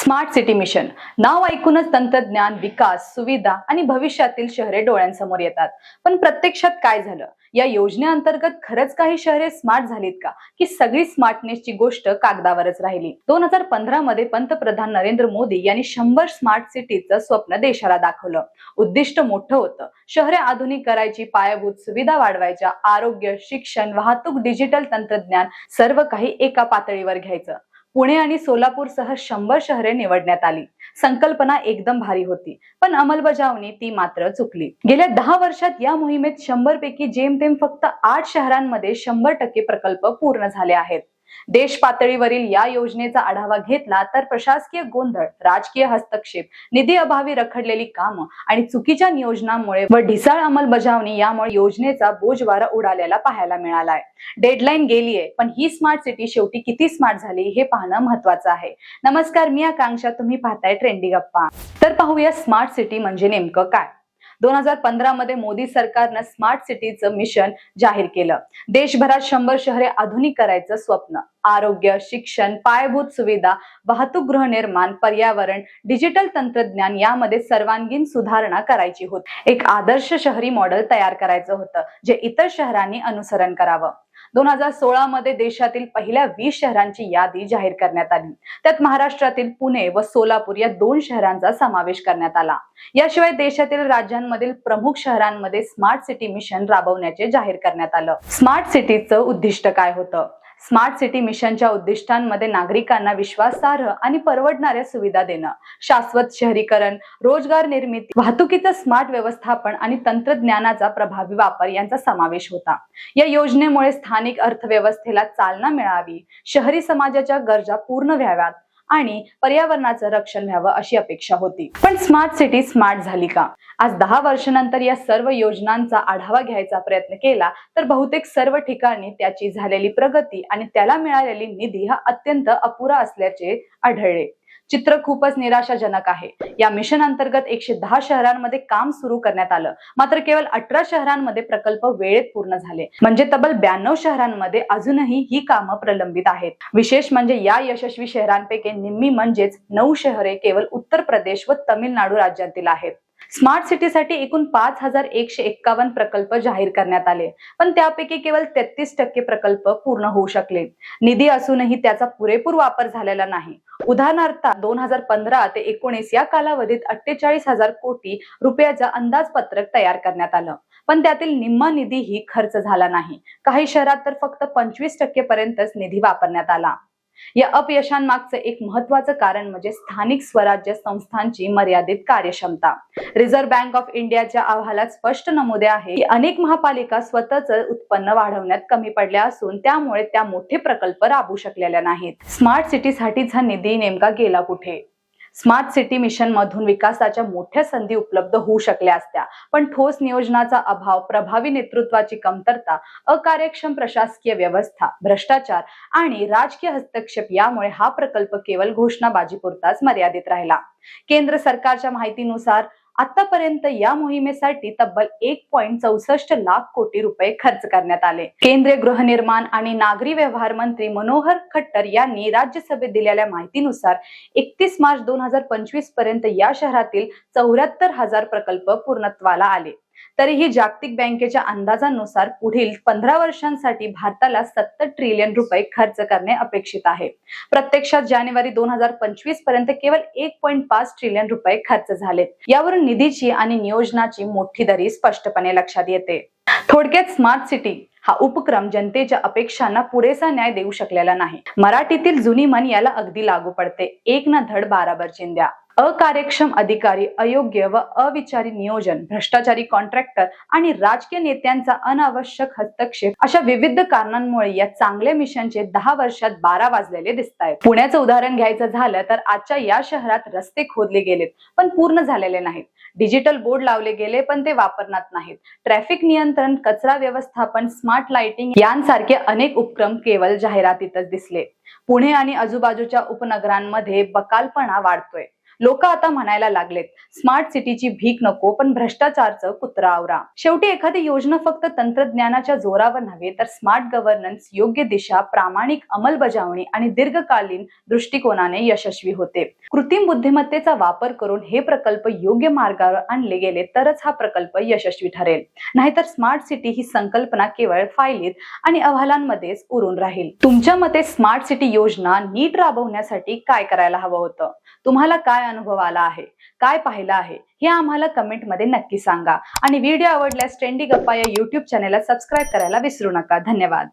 Smart city mission. नाव ऐकूनच तंत्रज्ञान विकास सुविधा आणि भविष्यातील शहरे डोळ्यांसमोर येतात. पण प्रत्यक्षात काय झालं? या योजनेअंतर्गत खरंच काही शहरे स्मार्ट झालीत का? की सगळी स्मार्टनेसची गोष्ट कागदावरच राहिली? दोन हजार पंधरा मध्ये पंतप्रधान नरेंद्र मोदी यांनी शंभर स्मार्ट सिटीचं स्वप्न देशाला दाखवलं. उद्दिष्ट मोठं होतं. शहरे आधुनिक करायची पायाभूत सुविधा वाढवायच्या आरोग्य शिक्षण वाहतूक डिजिटल तंत्रज्ञान सर्व काही एका पातळीवर घ्यायचं. पुणे आणि सोलापूरसह शंभर शहरे निवडण्यात आली. संकल्पना एकदम भारी होती पण अंमलबजावणी ती मात्र चुकली. गेल्या दहा वर्षात या मोहिमेत शंभर पैकी जेमतेम फक्त आठ शहरांमध्ये शंभर टक्के प्रकल्प पूर्ण झाले आहेत. देश पातळीवरील या योजनेचा आढावा घेतला तर प्रशासकीय गोंधळ राजकीय हस्तक्षेप निधी अभावी रखडलेली कामं आणि चुकीच्या नियोजनामुळे व ढिसाळ अंमलबजावणी यामुळे योजनेचा बोजवारा उडालेला पाहायला मिळालाय. डेडलाईन गेलीये पण ही स्मार्ट सिटी शेवटी किती स्मार्ट झाली हे पाहणं महत्वाचं आहे. नमस्कार मी आकांक्षा तुम्ही पाहताय ट्रेंडी गप्पा. तर पाहूया स्मार्ट सिटी म्हणजे नेमकं काय? दोन हजार पंधरा मध्ये मोदी सरकारनं स्मार्ट सिटीचं मिशन जाहीर केलं. देशभरात शंभर शहरे आधुनिक करायचं स्वप्न आरोग्य शिक्षण पायाभूत सुविधा वाहतूक गृहनिर्माण पर्यावरण डिजिटल तंत्रज्ञान यामध्ये सर्वांगीण सुधारणा करायची होती. एक आदर्श शहरी मॉडेल तयार करायचं होतं जे इतर शहरांनी अनुसरण करावं. दोन हजार सोळा मध्ये देशातील पहिल्या वीस शहरांची यादी जाहीर करण्यात आली. त्यात महाराष्ट्रातील पुणे व सोलापूर या दोन शहरांचा समावेश करण्यात आला. याशिवाय देशातील राज्यांमधील प्रमुख शहरांमध्ये स्मार्ट सिटी मिशन राबवण्याचे जाहीर करण्यात आलं. स्मार्ट सिटीचं उद्दिष्ट काय होतं? स्मार्ट सिटी मिशनच्या उद्दिष्टांमध्ये नागरिकांना विश्वासार्ह आणि परवडणाऱ्या सुविधा देणं शाश्वत शहरीकरण रोजगार निर्मिती वाहतुकीचं स्मार्ट व्यवस्थापन आणि तंत्रज्ञानाचा प्रभावी वापर यांचा समावेश होता. या योजनेमुळे स्थानिक अर्थव्यवस्थेला चालना मिळावी शहरी समाजाच्या गरजा पूर्ण व्हाव्यात आणि पर्यावरणाचं रक्षण व्हावं अशी अपेक्षा होती. पण स्मार्ट सिटी स्मार्ट झाली का? आज दहा वर्षानंतर या सर्व योजनांचा आढावा घ्यायचा प्रयत्न केला तर बहुतेक सर्व ठिकाणी त्याची झालेली प्रगती आणि त्याला मिळालेली निधी हा अत्यंत अपुरा असल्याचे आढळले. चित्र खूपच निराशाजनक आहे. या मिशन अंतर्गत एकशे दहा शहरांमध्ये काम सुरू करण्यात आलं. मात्र केवळ अठरा शहरांमध्ये प्रकल्प वेळेत पूर्ण झाले. म्हणजे तब्बल ब्याण्णव शहरांमध्ये अजूनही ही कामं प्रलंबित आहेत. विशेष म्हणजे या यशस्वी शहरांपैकी निम्मी म्हणजेच नऊ शहरे केवळ उत्तर प्रदेश व तमिळनाडू राज्यातील आहेत. स्मार्ट सिटीसाठी एकूण पाच हजार एकशे एक्कावन्न प्रकल्प जाहीर करण्यात आले. पण त्यापैकी केवळ तेहतीस टक्के प्रकल्प पूर्ण होऊ शकले. निधी असूनही त्याचा पुरेपूर वापर झालेला नाही. उदाहरणार्थ दोन हजार पंधरा ते एकोणीस या कालावधीत अठ्ठेचाळीस हजार कोटी रुपयाचं अंदाजपत्रक तयार करण्यात आलं. पण त्यातील निम्मा निधीही खर्च झाला नाही. काही शहरात तर फक्त पंचवीस टक्के पर्यंतच निधी वापरण्यात आला. या अपयशांमागचं एक महत्वाचं कारण म्हणजे स्थानिक स्वराज्य संस्थांची मर्यादित कार्यक्षमता. रिझर्व्ह बँक ऑफ इंडियाच्या अहवालात स्पष्ट नमुदे आहे की अनेक महापालिका स्वतःच उत्पन्न वाढवण्यात कमी पडल्या असून त्यामुळे त्या मोठे प्रकल्प राबवू शकलेल्या नाहीत. स्मार्ट सिटीसाठीचा निधी नेमका गेला कुठे? स्मार्ट सिटी मिशन मधून विकासाच्या मोठ्या संधी उपलब्ध होऊ शकल्या असत्या. पण ठोस नियोजनाचा अभाव प्रभावी नेतृत्वाची कमतरता अकार्यक्षम प्रशासकीय व्यवस्था भ्रष्टाचार आणि राजकीय हस्तक्षेप यामुळे हा प्रकल्प केवळ घोषणाबाजीपुरताच मर्यादित राहिला. केंद्र सरकारच्या माहितीनुसार आतापर्यंत या मोहिमेसाठी तब्बल एक पॉईंट चौसष्ट लाख कोटी रुपये खर्च करण्यात आले. केंद्रीय गृहनिर्माण आणि नागरी व्यवहार मंत्री मनोहर खट्टर यांनी राज्यसभेत दिलेल्या माहितीनुसार एकतीस मार्च दोन हजार पंचवीसपर्यंत या शहरातील चौऱ्याहत्तर हजार प्रकल्प पूर्णत्वाला आले. तरीही जागतिक बँकेच्या अंदाजानुसार पुढील पंधरा वर्षांसाठी भारताला सत्तर ट्रिलियन रुपये खर्च करणे अपेक्षित आहे. प्रत्यक्षात जानेवारी दोन हजार पंचवीसपर्यंत केवळ एक पॉईंट पाच ट्रिलियन रुपये खर्च झालेत. यावरून निधीची आणि नियोजनाची मोठी दरी स्पष्टपणे लक्षात येते. थोडक्यात स्मार्ट सिटी हा उपक्रम जनतेच्या अपेक्षांना पुरेसा न्याय देऊ शकलेला नाही. मराठीतील जुनी मन याला अगदी लागू पडते. एक ना धड बाराबर चिंध्या. अकार्यक्षम अधिकारी अयोग्य व अविचारी नियोजन भ्रष्टाचारी कॉन्ट्रॅक्टर आणि राजकीय नेत्यांचा अनावश्यक हस्तक्षेप अशा विविध कारणांमुळे या चांगल्या मिशनचे दहा वर्षात बारा वाजलेले दिसत आहेत पुण्याचं उदाहरण घ्यायचं झालं तर आजच्या या शहरात रस्ते खोदले गेलेत पण पूर्ण झालेले नाहीत. डिजिटल बोर्ड लावले गेले पण ते वापरण्यात नाहीत. ट्रॅफिक नियंत्रण कचरा व्यवस्थापन स्मार्ट लाइटिंग यांसारखे अनेक उपक्रम केवळ जाहिरातीतच दिसले. पुणे आणि आजूबाजूच्या उपनगरांमध्ये बकालपणा वाढतोय. लोक आता म्हणायला लागलेत स्मार्ट सिटीची भीक नको पण भ्रष्टाचारचं कुत्रा आवरा. शेवटी एखादी योजना फक्त तंत्रज्ञानाच्या जोरावर नव्हे तर स्मार्ट गव्हर्नन्स योग्य दिशा प्रामाणिक अंमलबजावणी आणि दीर्घकालीन दृष्टिकोनाने यशस्वी होते. कृत्रिम बुद्धिमत्तेचा वापर करून हे प्रकल्प योग्य मार्गावर आणले गेले तरच हा प्रकल्प यशस्वी ठरेल. नाहीतर स्मार्ट सिटी ही संकल्पना केवळ फायलीत आणि अहवालांमध्येच उरून राहील. तुमच्या मते स्मार्ट सिटी योजना नीट राबवण्यासाठी काय करायला हवं होतं? तुम्हाला काय अनुभव आला आहे. काय पाहिलं आहे? हे आम्हाला कमेंटमध्ये नक्की सांगा. आणि व्हिडिओ आवडल्यास ट्रेंडी गप्पा या युट्यूब चॅनेलला सबस्क्राईब करायला विसरू नका. धन्यवाद.